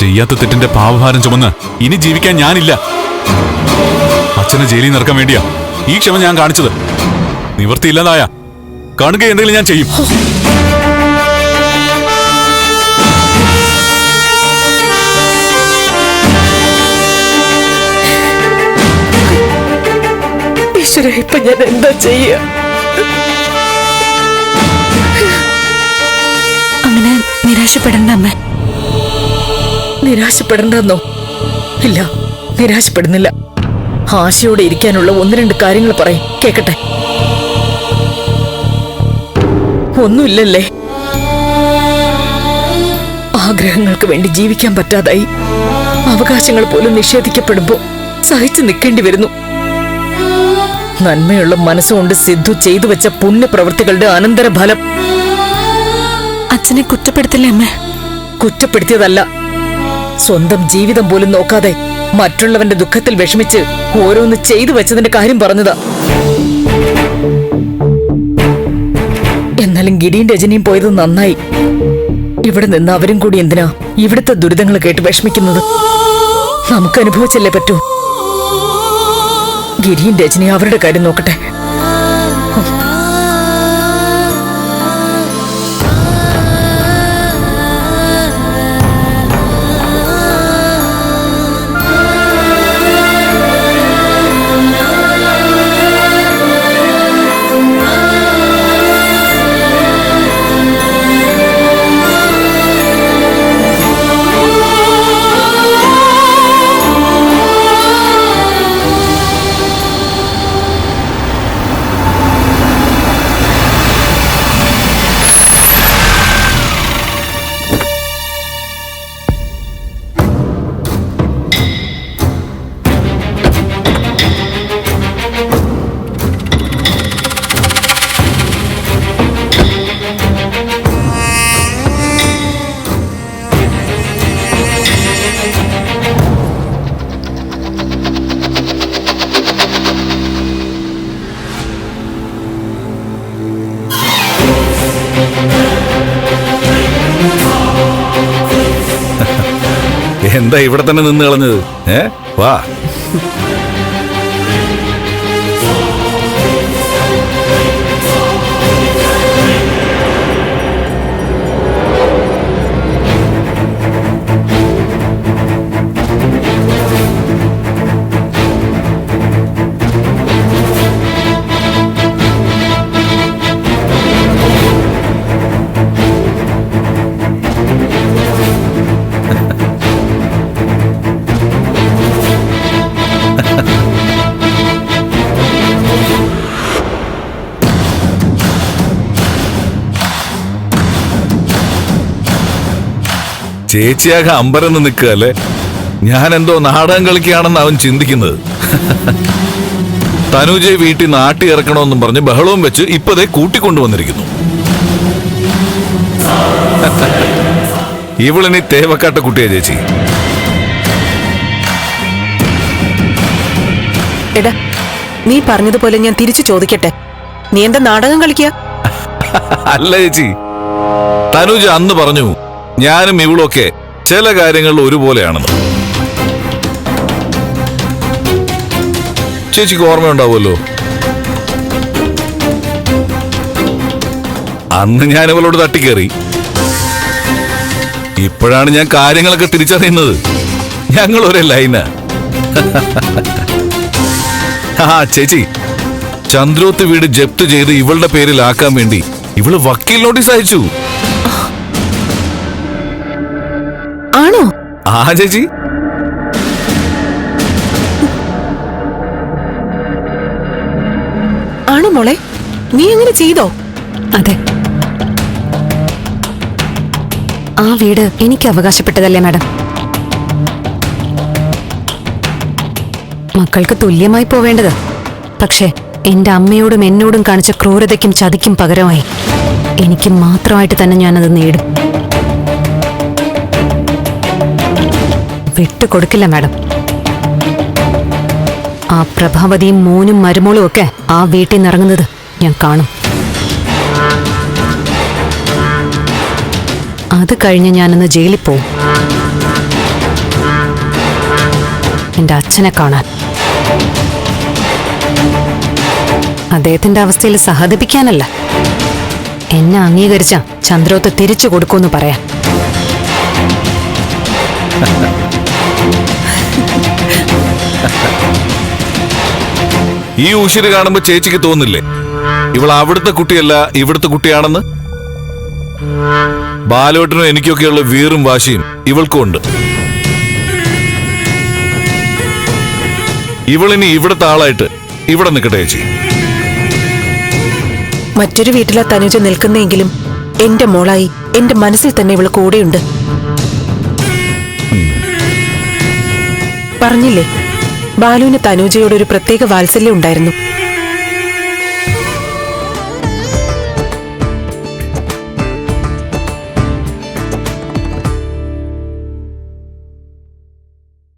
ചെയ്യാത്ത തെറ്റിന്റെ പാവഭാരം ചുമന്ന് ഇനി ജീവിക്കാൻ ഞാനില്ല. അച്ഛനെ ജയിലിൽ നിറക്കാൻ വേണ്ടിയാ ഈ ക്ഷമ ഞാൻ കാണിച്ചത്. നിവൃത്തിയില്ലാതായ കാണുക എന്തെങ്കിലും ഞാൻ ചെയ്യും. ഈശ്വര ഇപ്പൊ ഞാൻ എന്താ ചെയ്യ? അങ്ങനെ നിരാശപ്പെടണ്ട അമ്മ. നിരാശപ്പെടണ്ടെന്നോ? ഇല്ല നിരാശപ്പെടുന്നില്ല. ആശയോടെ ഇരിക്കാനുള്ള ഒന്ന് രണ്ട് കാര്യങ്ങൾ പറയും കേക്കട്ടെ? ഒന്നുമില്ലല്ലേ? ആഗ്രഹങ്ങൾക്ക് വേണ്ടി ജീവിക്കാൻ പറ്റാതായി. അവകാശങ്ങൾ പോലും നിഷേധിക്കപ്പെടുമ്പോ സഹിച്ചു നിൽക്കേണ്ടി വരുന്നു. നന്മയുള്ള മനസ്സുകൊണ്ട് സിദ്ധു ചെയ്തു വെച്ച പുണ്യപ്രവൃത്തികളുടെ അനന്തരഫലം. അച്ഛനെ കുറ്റപ്പെടുത്തില്ലേ അമ്മ? കുറ്റപ്പെടുത്തിയതല്ല സ്വന്തം ജീവിതം പോലും നോക്കാതെ മറ്റുള്ളവന്റെ ദുഃഖത്തിൽ വിഷമിച്ച് ഓരോന്ന് ചെയ്തു വെച്ചതിന്റെ കാര്യം പറഞ്ഞതാ. എന്നാലും ഗിരിയും രജനിയും പോയത് നന്നായി. ഇവിടെ നിന്ന് അവരും കൂടി എന്തിനാ ഇവിടുത്തെ ദുരിതങ്ങൾ കേട്ട് വിഷമിക്കുന്നത്? നമുക്ക് അനുഭവിച്ചല്ലേ പറ്റൂ? ഗിരിയും രജനിയും അവരുടെ കാര്യം നോക്കട്ടെ. എന്താ ഇവിടെ തന്നെ നിന്ന് കളഞ്ഞത്? ഏ? വാ. ചേച്ചിയാകെ അമ്പരന്ന് നിൽക്കുക അല്ലേ ഞാൻ എന്തോ നാടകം കളിക്കുകയാണെന്ന് അവൻ ചിന്തിക്കുന്നത്. തനുജയെ വീട്ടിൽ നാട്ടി ഇറക്കണമെന്നും പറഞ്ഞ് ബഹളവും വെച്ച് ഇപ്പതേ കൂട്ടിക്കൊണ്ടുവന്നിരിക്കുന്നു. ഇവളിനി തേവക്കാട്ട കുട്ടിയാ ചേച്ചി. എടാ നീ പറഞ്ഞതുപോലെ ഞാൻ തിരിച്ചു ചോദിക്കട്ടെ? നീ എന്താ നാടകം കളിക്കുക അല്ല ചേച്ചി തനുജ അന്ന് പറഞ്ഞു ഞാനും ഇവളൊക്കെ ചില കാര്യങ്ങളിൽ ഒരുപോലെയാണെന്ന്. ചേച്ചിക്ക് ഓർമ്മയുണ്ടാവുമല്ലോ? അന്ന് ഞാൻ ഇവളോട് തട്ടിക്കേറി. ഇപ്പോഴാണ് ഞാൻ കാര്യങ്ങളൊക്കെ തിരിച്ചറിയുന്നത്. ഞങ്ങൾ ഒരേ ലൈന. ആ ചേച്ചി. ചന്ദ്രോത്ത് വീട് ജപ്ത് ചെയ്ത് ഇവളുടെ പേരിലാക്കാൻ വേണ്ടി ഇവൾ വക്കീൽ നോട്ടീസ് അയച്ചു. ആ ചേച്ചി? ആണോ മോളെ? നീ അങ്ങനെ ചെയ്തോ? അതെ. ആ വീട് എനിക്ക് അവകാശപ്പെട്ടതല്ലേ മാഡം? മക്കൾക്ക് തുല്യമായി പോവേണ്ടത്. പക്ഷേ എന്റെ അമ്മയോടും എന്നോടും കാണിച്ച ക്രൂരതയ്ക്കും ചതിക്കും പകരമായി എനിക്ക് മാത്രമായിട്ട് തന്നെ ഞാനത് നേടും. വിട്ടുകൊടുക്കില്ല മാഡം. ആ പ്രഭാവതിയും മോനും മരുമോളും ഒക്കെ ആ വീട്ടിൽ നിന്ന് ഇറങ്ങുന്നത് ഞാൻ കാണും. അത് കഴിഞ്ഞ് ഞാനൊന്ന് ജയിലിൽ പോവും. എന്റെ അച്ഛനെ കാണാൻ. അദ്ദേഹത്തിന്റെ അവസ്ഥയിൽ സഹതപിക്കാനല്ല. എന്നെ അംഗീകരിച്ച ചന്ദ്രോത്ത് തിരിച്ചു കൊടുക്കുമെന്ന് പറയാൻ. ഈ ഉശിര് കാണുമ്പോ ചേച്ചിക്ക് തോന്നില്ലേ? ഇവൾ അവിടുത്തെ കുട്ടിയല്ല ഇവിടുത്തെ കുട്ടിയാണെന്ന്? ബാലോട്ടിനും എനിക്കൊക്കെയുള്ള വീറും വാശിയും ഇവൾക്കും ഉണ്ട്. ഇവളിനി ഇവിടുത്തെ ആളായിട്ട് ഇവിടെ നിൽക്കട്ടെ ചേച്ചി. മറ്റൊരു വീട്ടിലെ തനുജ നിൽക്കുന്നെങ്കിലും എന്റെ മോളായി എന്റെ മനസ്സിൽ തന്നെ ഇവൾ കൂടെയുണ്ട്. പറഞ്ഞില്ലേ? ബാലുവിന് തനൂജയോട് ഒരു പ്രത്യേക വാത്സല്യം ഉണ്ടായിരുന്നു.